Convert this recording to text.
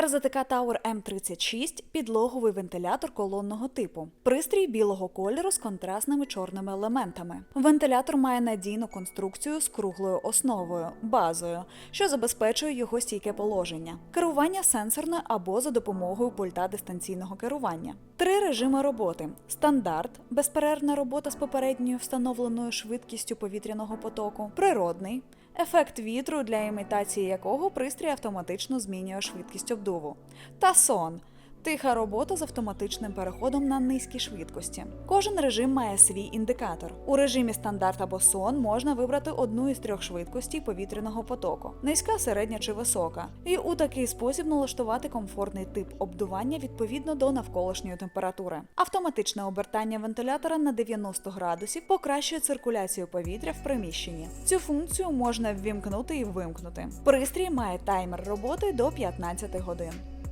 РЗТК Tower М36 підлоговий вентилятор колонного типу. Пристрій білого кольору з контрастними чорними елементами. Вентилятор має надійну конструкцію з круглою основою базою, що забезпечує його стійке положення. Керування сенсорне або за допомогою пульта дистанційного керування. Три режими роботи: стандарт, безперервна робота з попередньою встановленою швидкістю повітряного потоку, природний. Ефект вітру, для імітації якого пристрій автоматично змінює швидкість обдуву, та сон. Тиха робота з автоматичним переходом на низькі швидкості. Кожен режим має свій індикатор. У режимі стандарт або сон можна вибрати одну із трьох швидкостей повітряного потоку: низька, середня чи висока, і у такий спосіб налаштувати комфортний тип обдування відповідно до навколишньої температури. Автоматичне обертання вентилятора на 90 градусів покращує циркуляцію повітря в приміщенні. Цю функцію можна ввімкнути і вимкнути. Пристрій має таймер роботи до 15 годин.